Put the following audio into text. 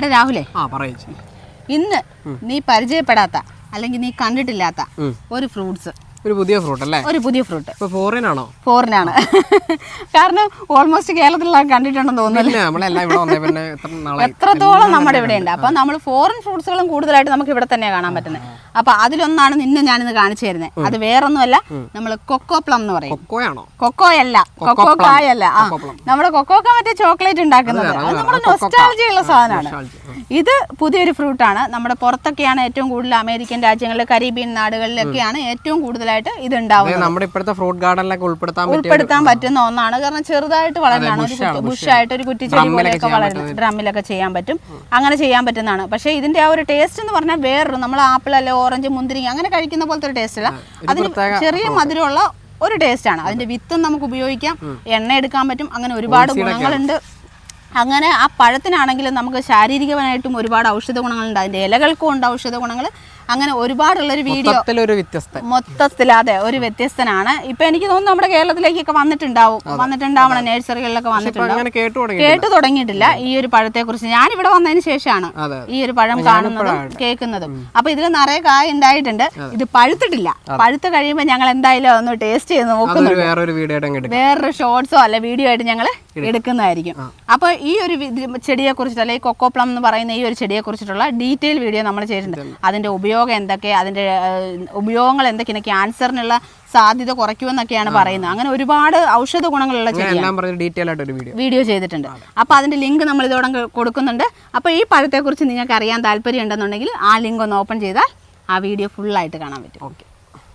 എടാ രാഹുലേ. ആ പറയൂ ഇന്ന് നീ പരിചയപ്പെടാത്ത അല്ലെങ്കിൽ നീ കണ്ടിട്ടില്ലാത്ത ഒരു ഫ്രൂട്ട്സ്. ഒരു പുതിയ ഫ്രൂട്ട് അല്ലേ? ഒരു പുതിയ ഫ്രൂട്ട് ഫോറിൻ ആണോ? ഫോറിൻ ആണ്. കാരണം ഓൾമോസ്റ്റ് കേരളത്തിൽ കണ്ടിട്ടുണ്ടെന്ന് തോന്നുന്നു. പിന്നെ നമ്മളെല്ലാം ഇവിടെ വന്നേ പിന്നെ എത്ര നാളായി? എത്രത്തോളം നമ്മുടെ ഇവിടെ ഉണ്ട്. അപ്പൊ നമ്മൾ ഫോറിൻ ഫ്രൂട്ട്സുകളും കൂടുതലായിട്ട് നമുക്ക് ഇവിടെ തന്നെ കാണാൻ പറ്റുന്നത്. അപ്പൊ അതിലൊന്നാണ് നിന്നെ ഞാനിന്ന് കാണിച്ചു തരുന്നത്. അത് വേറൊന്നുമല്ല നമ്മൾ കൊക്കോ പ്ലം എന്ന് പറയും. കൊക്കോയാണോ? കൊക്കോയല്ല കൊക്കോ കായല്ല. ആ നമ്മുടെ കൊക്കോക്ക മറ്റേ ചോക്ലേറ്റ് ഉണ്ടാക്കുന്നത്. അത് നമ്മുടെ നൊസ്റ്റാൾജി ഉള്ള സാധനമാണ്. ഇത് പുതിയൊരു ഫ്രൂട്ടാണ് നമ്മുടെ പുറത്തൊക്കെയാണ് ഏറ്റവും കൂടുതൽ അമേരിക്കൻ രാജ്യങ്ങളിൽ കരീബിയൻ നാടുകളിലൊക്കെയാണ് ഏറ്റവും കൂടുതലായിട്ട് ഇത് ഉണ്ടാവും നമ്മുടെ ഇപ്പോഴത്തെ ഫ്രൂട്ട് ഗാർഡനിലൊക്കെ ഉൾപ്പെടുത്താൻ ഉൾപ്പെടുത്താൻ പറ്റുന്ന ഒന്നാണ്. കാരണം ചെറുതായിട്ട് വളരാണ് ഒരു ബുഷായിട്ട് ഒരു കുറ്റിച്ചെടി പോലെയൊക്കെ വളരുന്നത് ഡ്രമ്മിലൊക്കെ ചെയ്യാൻ പറ്റും. അങ്ങനെ ചെയ്യാൻ പറ്റുന്നതാണ്. പക്ഷേ ഇതിന്റെ ആ ഒരു ടേസ്റ്റ് എന്ന് പറഞ്ഞാൽ വേറൊരു നമ്മൾ ആപ്പിൾ അല്ലെ ഓറഞ്ച് മുന്തിരി അങ്ങനെ കഴിക്കുന്ന പോലത്തെ ഒരു ടേസ്റ്റ് അല്ല. അതിന് ചെറിയ മധുരമുള്ള ഒരു ടേസ്റ്റ് ആണ്. അതിന്റെ വിത്തും നമുക്ക് ഉപയോഗിക്കാം. എണ്ണ എടുക്കാൻ പറ്റും. അങ്ങനെ ഒരുപാട് ഗുണങ്ങളുണ്ട്. അങ്ങനെ ആ പഴത്തിനാണെങ്കിലും നമുക്ക് ശാരീരികമായിട്ടും ഒരുപാട് ഔഷധ ഗുണങ്ങളുണ്ട്. അതിന്റെ ഇലകൾക്കും ഉണ്ട് ഔഷധ ഗുണങ്ങൾ അങ്ങനെ ഒരുപാടുള്ളൊരു വീഡിയോ വ്യത്യസ്ത മൊത്തത്തിൽ അതെ ഒരു വ്യത്യസ്തനാണ്. ഇപ്പൊ എനിക്ക് തോന്നുന്നു നമ്മുടെ കേരളത്തിലേക്കൊക്കെ വന്നിട്ടുണ്ടാവും. വന്നിട്ടുണ്ടാവണം നഴ്സറികളിലൊക്കെ വന്നിട്ടുണ്ടാവും. കേട്ടു തുടങ്ങിയിട്ടില്ല. ഈ ഒരു പഴത്തെ കുറിച്ച് ഞാൻ ഇവിടെ വന്നതിന് ശേഷമാണ് ഈ ഒരു പഴം കാണുന്നതും കേൾക്കുന്നതും. അപ്പൊ ഇതിൽ നിറയെ കായ ഉണ്ടായിട്ടുണ്ട്. ഇത് പഴുത്തിട്ടില്ല. പഴുത്ത് കഴിയുമ്പോൾ ഞങ്ങൾ എന്തായാലും ഒന്ന് ടേസ്റ്റ് ചെയ്ത് നോക്കുന്നു അതൊരു വേറൊരു ഷോർട്സോ അല്ല വീഡിയോ ആയിട്ട് ഞങ്ങൾ എടുക്കുന്നതായിരിക്കും. അപ്പൊ ഈ ഒരു ചെടിയെ കുറിച്ചിട്ട് അല്ലെങ്കിൽ കൊക്കോ പ്ലം എന്ന് പറയുന്ന ഈ ഒരു ചെടിയെ കുറിച്ചിട്ടുള്ള ഡീറ്റെയിൽ വീഡിയോ നമ്മൾ ചെയ്തിട്ടുണ്ട്. അതിന്റെ ഉപയോഗം എന്തൊക്കെ അതിന്റെ ഉപയോഗങ്ങൾ എന്തൊക്കെയാണ് ക്യാൻസറിനുള്ള സാധ്യത കുറയ്ക്കുമെന്നൊക്കെയാണ് പറയുന്നത്. അങ്ങനെ ഒരുപാട് ഔഷധ ഗുണങ്ങളുള്ള ചെടിയാണ്. വീഡിയോ ചെയ്തിട്ടുണ്ട്. അപ്പോൾ അതിന്റെ ലിങ്ക് നമ്മൾ ഇതോടെ കൊടുക്കുന്നുണ്ട്. അപ്പോൾ ഈ പഴത്തെക്കുറിച്ച് നിങ്ങൾക്ക് അറിയാൻ താല്പര്യം ഉണ്ടെന്നുണ്ടെങ്കിൽ ആ ലിങ്ക് ഒന്ന് ഓപ്പൺ ചെയ്താൽ ആ വീഡിയോ ഫുള്ളായിട്ട് കാണാൻ പറ്റും. ഓക്കെ